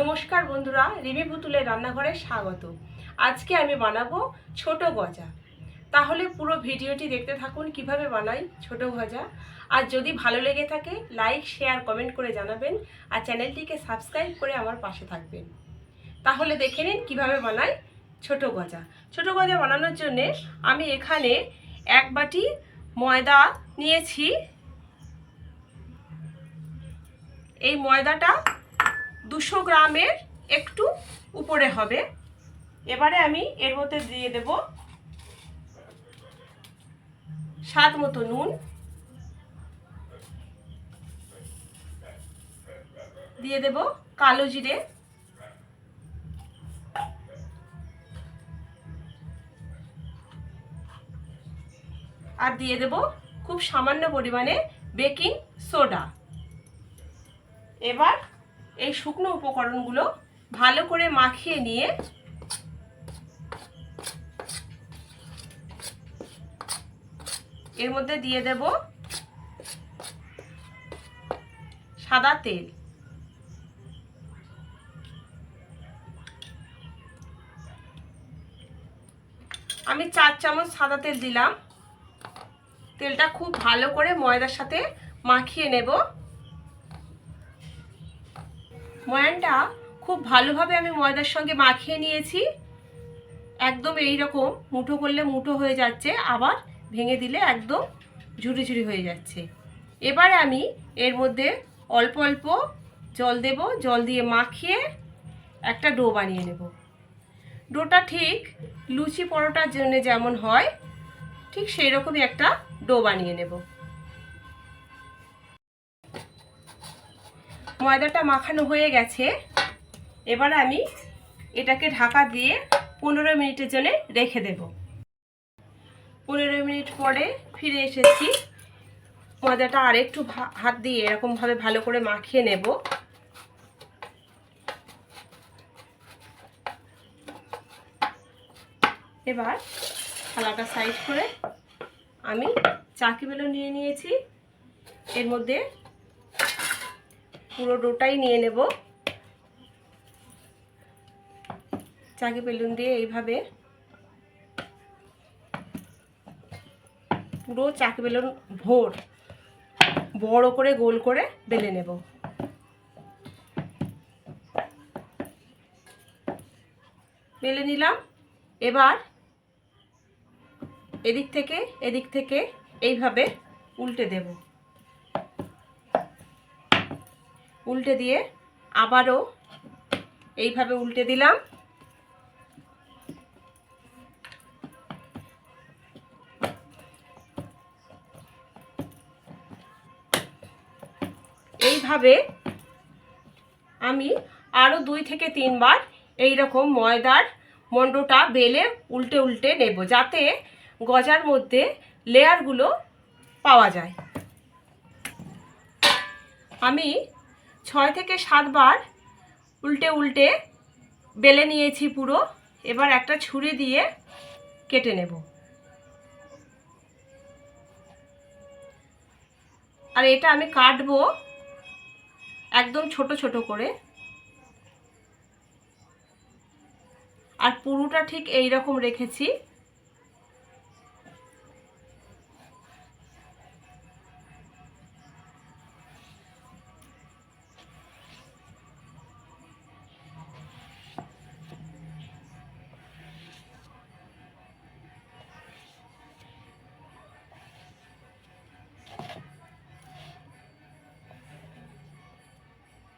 নমস্কার বন্ধুরা, রিমি পুতুলের রান্নাঘরে স্বাগত। আজকে আমি বানাবো ছোট গজা। তাহলে পুরো ভিডিওটি দেখতে থাকুন কীভাবে বানাই ছোট গজা। আর যদি ভালো লেগে থাকে লাইক শেয়ার কমেন্ট করে জানাবেন আর চ্যানেলটিকে সাবস্ক্রাইব করে আমার পাশে থাকবেন। তাহলে দেখে নিন কীভাবে বানাই ছোট গজা। ছোট গজা বানানোর জন্যে আমি এখানে এক বাটি ময়দা নিয়েছি। এই ময়দাটা দুশো গ্রামের একটু উপরে হবে। এবারে আমি এর মধ্যে দিয়ে দেব স্বাদ মতো নুন। দিয়ে দেব কালো জিরে। আর দিয়ে দেব খুব সামান্য পরিমাণে বেকিং সোডা। এবার এই শুকনো উপকরণগুলো ভালো করে মাখিয়ে নিয়ে এর মধ্যে দিয়ে দেব সাদা তেল। আমি চার চামচ সাদা তেল দিলাম। তেলটা খুব ভালো করে ময়দার সাথে মাখিয়ে নেব। ময়ানটা খুব ভালোভাবে আমি ময়দার সঙ্গে মাখিয়ে নিয়েছি। একদম এই রকম মুঠো করলে মুঠো হয়ে যাচ্ছে, আবার ভেঙে দিলে একদম ঝুড়ি ঝুড়ি হয়ে যাচ্ছে। এবারে আমি এর মধ্যে অল্প অল্প জল দেব, জল দিয়ে মাখিয়ে একটা ডো বানিয়ে নেব। ডোটা ঠিক লুচি পরোটার জন্য যেমন হয়, ঠিক সেই রকমই একটা ডো বানিয়ে নেব। ময়দাটা মাখানো হয়ে গেছে। এবার আমি এটাকে ঢাকা দিয়ে পনেরো মিনিটের জন্য রেখে দেব। পনেরো মিনিট পরে ফিরে এসেছি। ময়দাটা আরেকটু হাত দিয়ে এরকমভাবে ভালো করে মাখিয়ে নেব। এবার থালাটা সাইড করে আমি চাকি বেলুন নিয়ে নিয়েছি। এর মধ্যে পুরো ডোটাই নিয়ে নেব। চাকি বেলুন দিয়ে এইভাবে পুরো চাকি বেলুন ভোর, বড় করে গোল করে বেলে নেব। বেলে নিলাম। এবার এদিক থেকে এদিক থেকে এইভাবে উল্টে দেব। উল্টে দিয়ে আবারও এইভাবে উল্টে দিলাম। এইভাবে আমি আরও দুই থেকে তিনবার এই রকম ময়দার মণ্ডটা বেলে উল্টে উল্টে নেব, যাতে গজার মধ্যে লেয়ারগুলো পাওয়া যায়। আমি ছয় থেকে সাতবার উল্টে উল্টে বেলে নিয়েছি পুরো। এবার একটা ছুরি দিয়ে কেটে নেব। আর এটা আমি কাটবো একদম ছোট ছোট করে। আর পুরোটা ঠিক এই রকম রেখেছি।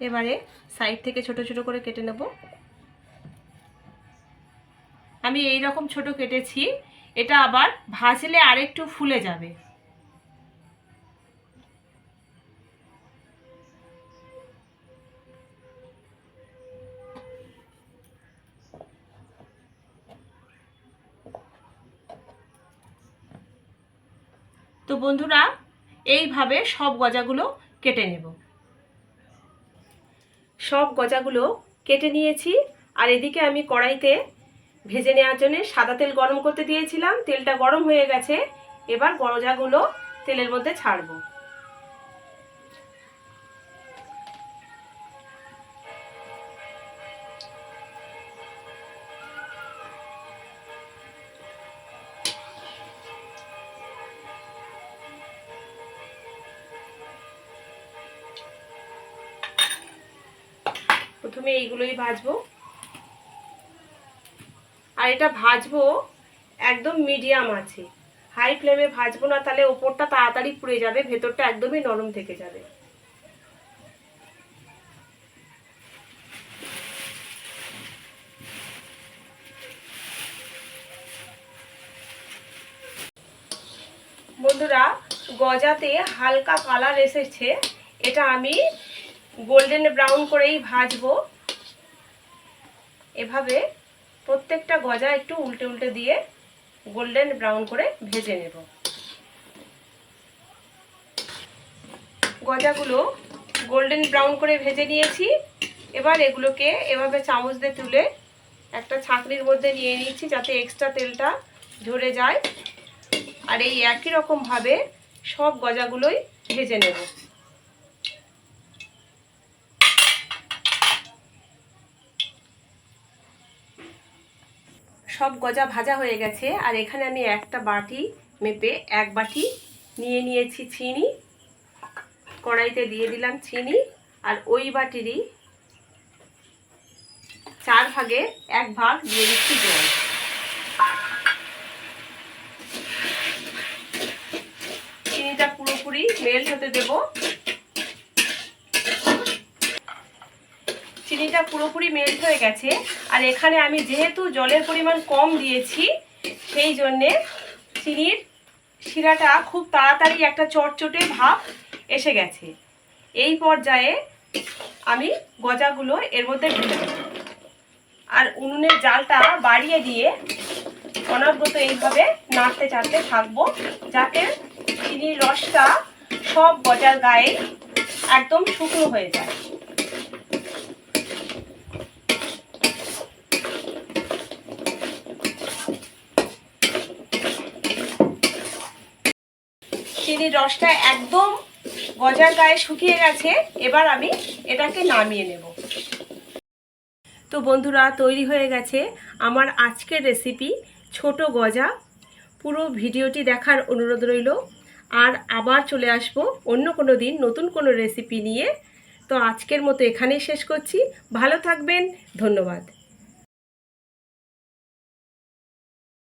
এবারে সাইড থেকে ছোট ছোট করে কেটে নেব। আমি এই রকম ছোট কেটেছি, এটা আবার ভাজলে আরেকটু ফুলে যাবে। তো বন্ধুরা, এইভাবে সব গজাগুলো কেটে নেব। সব গজাগুলো কেটে নিয়েছি। আর এদিকে আমি কড়াইতে ভেজে নেওয়ার জন্য সাদা তেল গরম করতে দিয়েছিলাম। তেলটা গরম হয়ে গেছে। এবার গজাগুলো তেলের মধ্যে ছাড়বো। প্রথমে এইগুলোই ভাজবো। আর এটা ভাজবো একদম মিডিয়াম আছে। হাই ফ্লেমে ভাজবো না, তাহলে ওপরটা তাড়াতাড়ি পুড়ে যাবে, ভেতরটা একদমই নরম থেকে যাবে। বন্ধুরা, গজাতে হালকা কালার এসেছে। এটা আমি গোল্ডেন ব্রাউন করেই ভাজবো। এভাবে প্রত্যেকটা গজা একটু উল্টে উল্টে দিয়ে গোল্ডেন ব্রাউন করে ভেজে নেব। গজাগুলো গোল্ডেন ব্রাউন করে ভেজে নিয়েছি। এবার এগুলোকে এভাবে চামচ দিয়ে তুলে একটা ছাঁকনির মধ্যে নিয়ে নিচ্ছি যাতে এক্সট্রা তেলটা ঝরে যায়। আর এই একই রকমভাবে সব গজাগুলোই ভেজে নেব। সব গজা ভাজা হয়ে গেছে। আর এখানে আমি একটা বাটি মেপে এক বাটি নিয়ে নিয়েছি চিনি। কড়াইতে দিয়ে দিলাম চিনি। আর ওই বাটিরই চার ভাগে এক ভাগ দিয়ে দিচ্ছি জল। চিনিটা পুরোপুরি মেল্ট হতে দেব। চিনিটা পুরোপুরি মেল্ট হয়ে গেছে। আর এখানে আমি যেহেতু জলের পরিমাণ কম দিয়েছি, সেই জন্যে চিনির শিরাটা খুব তাড়াতাড়ি একটা চটচটে ভাব এসে গেছে। এই পর্যায়ে আমি গজাগুলো এর মধ্যে দেব। আর উনুনের জালটা বাড়িয়ে দিয়ে অনবরত এইভাবে নাড়তে চাড়তে থাকব, যাতে চিনির রসটা সব গজার গায়ে একদম শুকনো হয়ে যায়। চিনির রসটা একদম গজার গায়ে শুকিয়ে গেছে, এবার আমি এটাকে নামিয়ে নেব। তো বন্ধুরা, তৈরি হয়ে গেছে আমার আজকের রেসিপি ছোট গজা। পুরো ভিডিওটি দেখার অনুরোধ রইল। আর আবার চলে আসব অন্য কোনো দিন নতুন কোনো রেসিপি নিয়ে। তো আজকের মতো এখানেই শেষ করছি। ভালো থাকবেন, ধন্যবাদ।